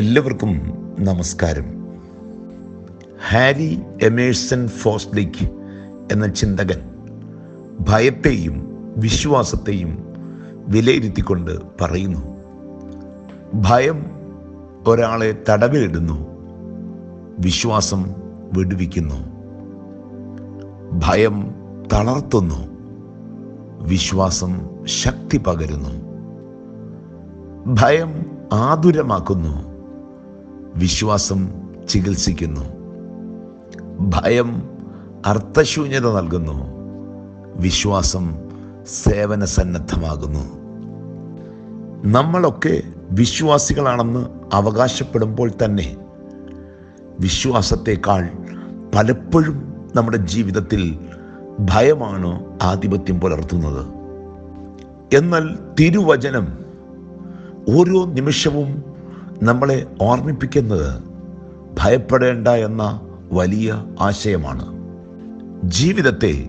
എല്ലാവർക്കും നമസ്കാരം. Harry Emerson ഫോസ്ലിക്ക് എന്ന ചിന്തകൻ ഭയത്തെയും വിശ്വാസത്തെയും വിലയിരുത്തിക്കൊണ്ട് പറയുന്നു ഭയം ഒരാളെ തടവിലിടുന്നു വിശ്വാസം വിടുവിക്കുന്നു. ഭയം തളർത്തുന്നു വിശ്വാസം ശക്തി പകരുന്നു. ഭയം ആതുരമാക്കുന്നു വിശ്വാസം ചികിത്സിക്കുന്നു. ഭയം അർത്ഥശൂന്യത നൽകുന്നു. വിശ്വാസം സേവന സന്നദ്ധമാകുന്നു നമ്മളൊക്കെ വിശ്വാസികളാണെന്ന് അവകാശപ്പെടുമ്പോൾ തന്നെ വിശ്വാസത്തെക്കാൾ പലപ്പോഴും നമ്മുടെ ജീവിതത്തിൽ ഭയമാണ് ആധിപത്യം പുലർത്തുന്നത്. എന്നാൽ തിരുവചനം ഓരോ നിമിഷവും നമ്മളെ ഓർമ്മിപ്പിക്കുന്നത് ഭയപ്പെടേണ്ട എന്ന വലിയ ആശയമാണ്. ജീവിതത്തെ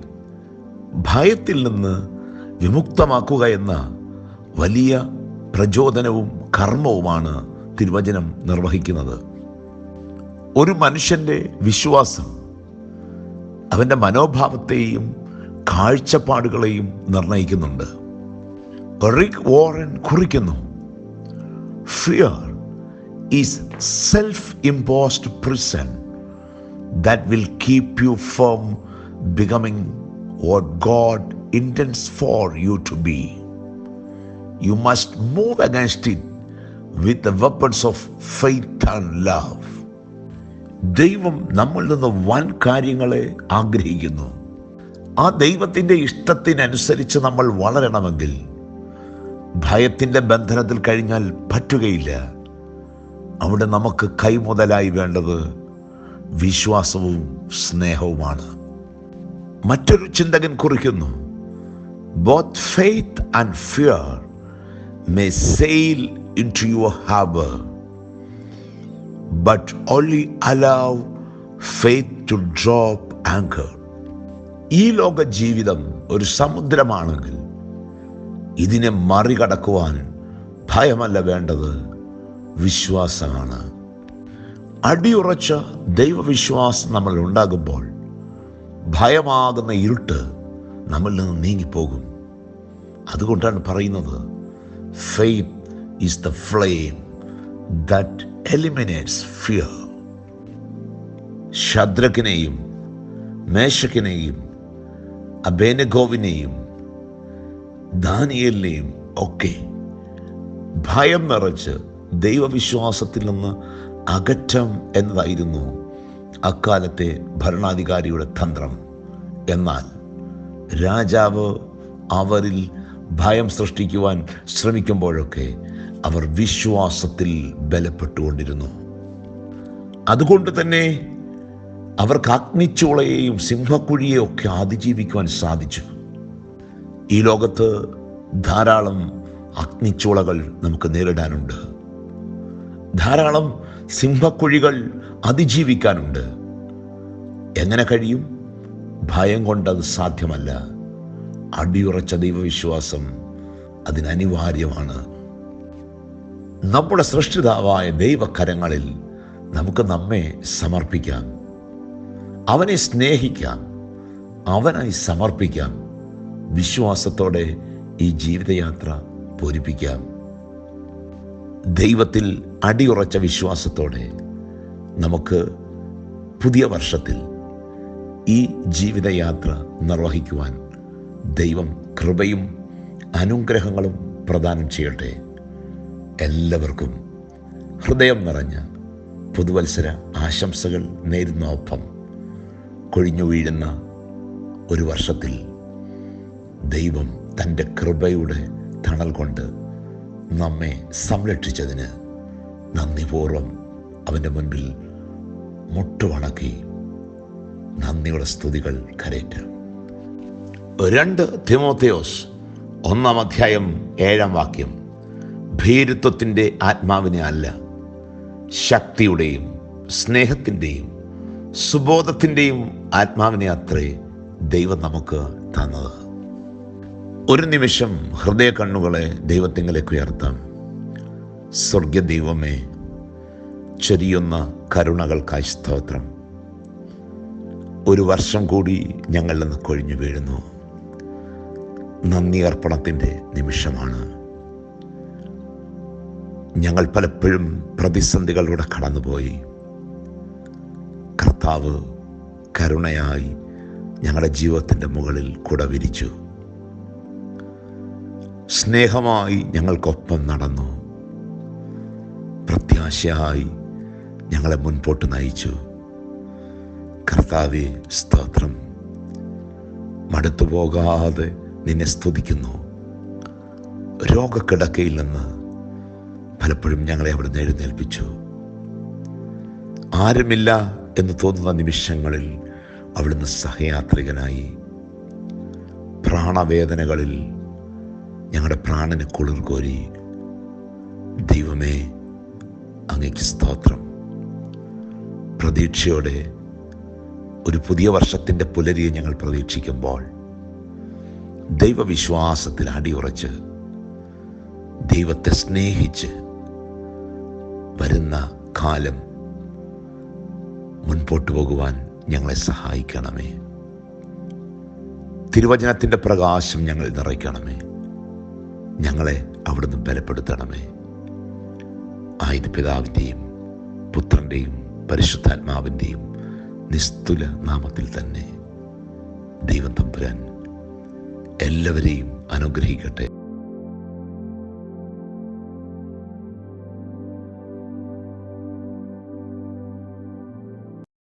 ഭയത്തിൽ നിന്ന് വിമുക്തമാക്കുക എന്ന വലിയ പ്രചോദനവും കർമ്മവുമാണ് തിരുവചനം നിർവഹിക്കുന്നത്. ഒരു മനുഷ്യന്റെ വിശ്വാസം അവന്റെ മനോഭാവത്തെയും കാഴ്ചപ്പാടുകളെയും നിർണയിക്കുന്നുണ്ട്. റിക് വോറൻ കുറിക്കുന്നു fear is self imposed prison that will keep you from becoming what God intends for you to be. You must move against it with the weapons of faith and love. ദൈവം നമ്മളിൽ നിന്ന് വൻ കാര്യങ്ങളെ ആഗ്രഹിക്കുന്നു ആ ദൈവത്തിന്റെ ഇഷ്ടത്തിനനുസരിച്ച് നമ്മൾ വളരണമെങ്കിൽ ഭയത്തിന്റെ ബന്ധനത്തിൽ കഴിഞ്ഞാൽ പറ്റുകയില്ല അവിടെ നമുക്ക് കൈമുതലായി വേണ്ടത് വിശ്വാസവും സ്നേഹവുമാണ്. മറ്റൊരു ചിന്തകൻ കുറിക്കുന്നു both faith and fear may sail in to your harbour but only allow faith to drop anchor ഈ ലോക ജീവിതം ഒരു സമുദ്രമാണെങ്കിൽ ഇതിനെ മറികടക്കുവാൻ ഭയമല്ല വേണ്ടത് വിശ്വാസമാണ്. അടിയുറച്ച ദൈവവിശ്വാസം നമ്മൾ ഉണ്ടാകുമ്പോൾ ഭയമാകുന്ന ഇരുട്ട് നമ്മളിൽ നിന്ന് നീങ്ങിപ്പോകും. അതുകൊണ്ടാണ് പറയുന്നത് faith is the flame that eliminates fear ശദ്രക്കിനെയും മേശക്കിനെയും അബേനഗോവിനെയും ദാനിയലിനെയും ഒക്കെ ഭയം നിറച്ച് ദൈവവിശ്വാസത്തിൽ നിന്ന് അകറ്റം എന്നതായിരുന്നു അക്കാലത്തെ ഭരണാധികാരിയുടെ തന്ത്രം. എന്നാൽ രാജാവ് അവരിൽ ഭയം സൃഷ്ടിക്കുവാൻ ശ്രമിക്കുമ്പോഴൊക്കെ അവർ വിശ്വാസത്തിൽ ബലപ്പെട്ടുകൊണ്ടിരുന്നു. അതുകൊണ്ട് തന്നെ അവർക്ക് അഗ്നിച്ചോളയെയും സിംഹക്കുഴിയെയും ഒക്കെ അതിജീവിക്കുവാൻ സാധിച്ചു. ഈ ലോകത്ത് ധാരാളം അഗ്നിച്ചോളകൾ നമുക്ക് നേരിടാനുണ്ട്. ധാരാളം സിംഹക്കുഴികൾ അതിജീവിക്കാനുണ്ട്. എങ്ങനെ കഴിയും? ഭയം കൊണ്ടത് സാധ്യമല്ല. അടിയുറച്ച ദൈവവിശ്വാസം അതിനനിവാര്യമാണ് നമ്മുടെ സൃഷ്ടിതാവായ ദൈവകരങ്ങളിൽ നമുക്ക് നമ്മെ സമർപ്പിക്കാം. അവനെ സ്നേഹിക്കാം. അവനായി സമർപ്പിക്കാം. വിശ്വാസത്തോടെ ഈ ജീവിതയാത്ര പൂരിപ്പിക്കാം. ദൈവത്തിൽ അടിയുറച്ച വിശ്വാസത്തോടെ നമുക്ക് പുതിയ വർഷത്തിൽ ഈ ജീവിതയാത്ര നിർവഹിക്കുവാൻ ദൈവം കൃപയും അനുഗ്രഹങ്ങളും പ്രദാനം ചെയ്യട്ടെ. എല്ലാവർക്കും ഹൃദയം നിറഞ്ഞ പുതുവത്സര ആശംസകൾ നേരുന്ന ഒപ്പം കൊഴിഞ്ഞു വീഴുന്ന ഒരു വർഷത്തിൽ ദൈവം തന്റെ കൃപയുടെ തണൽ കൊണ്ട് നമ്മെ സംരക്ഷിച്ചതിന് നന്ദിപൂർവം അവന്റെ മുൻപിൽ മുട്ടുവണക്കി നന്ദിയുടെ സ്തുതികൾ കരയറ്റാം രണ്ട് തിമോത്തയോസ് ഒന്നാം അധ്യായം ഏഴാം വാക്യം. ഭീരുത്വത്തിന്റെ ആത്മാവിനെ അല്ല ശക്തിയുടെയും സ്നേഹത്തിന്റെയും സുബോധത്തിന്റെയും ആത്മാവിനെ അത്രേ ദൈവം നമുക്ക് തന്നത്. ഒരു നിമിഷം ഹൃദയ കണ്ണുകളെ ദൈവത്തിങ്കിലേക്ക് ഉയർത്താം. സ്വർഗ ദൈവമേ ചൊരിയുന്ന കരുണകൾക്കായി സ്തോത്രം. ഒരു വർഷം കൂടി ഞങ്ങളിൽ നിന്ന് കൊഴിഞ്ഞു വീഴുന്നു. നന്ദി അർപ്പണത്തിന്റെ നിമിഷമാണ്. ഞങ്ങൾ പലപ്പോഴും പ്രതിസന്ധികളിലൂടെ കടന്നുപോയി. കർത്താവ് കരുണയായി ഞങ്ങളുടെ ജീവിതത്തിന്റെ മുകളിൽ കുട വിരിച്ചു സ്നേഹമായി ഞങ്ങൾക്കൊപ്പം നടന്നു. പ്രത്യാശയായി ഞങ്ങളെ മുൻപോട്ട് നയിച്ചു. കർത്താവെ സ്തോത്രം. മടുത്തു പോകാതെ നിന്നെ സ്തുതിക്കുന്നു. രോഗക്കിടക്കയിൽ നിന്ന് പലപ്പോഴും ഞങ്ങളെ അവിടെ എഴുന്നേൽപ്പിച്ചു. ആരുമില്ല എന്ന് തോന്നുന്ന നിമിഷങ്ങളിൽ അവിടുന്ന് സഹയാത്രികനായി പ്രാണവേദനകളിൽ ഞങ്ങളുടെ പ്രാണന് കുളിർ കോരി ദൈവമേ അങ്ങയ്ക്ക് സ്തോത്രം. പ്രതീക്ഷയോടെ ഒരു പുതിയ വർഷത്തിന്റെ പുലരിയെ ഞങ്ങൾ പ്രതീക്ഷിക്കുമ്പോൾ ദൈവവിശ്വാസത്തിൽ അടിയുറച്ച് ദൈവത്തെ സ്നേഹിച്ച് വരുന്ന കാലം മുൻപോട്ട് പോകുവാൻ ഞങ്ങളെ സഹായിക്കണമേ. തിരുവചനത്തിന്റെ പ്രകാശം ഞങ്ങൾ നിറയ്ക്കണമേ. ഞങ്ങളെ അവിടുന്ന് ബലപ്പെടുത്തണമേ. ആയത് പിതാവിന്റെയും പുത്രന്റെയും പരിശുദ്ധാത്മാവിന്റെയും നിസ്തുല നാമത്തിൽ തന്നെ ദൈവം തമ്പുരാൻ എല്ലാവരെയും അനുഗ്രഹിക്കട്ടെ.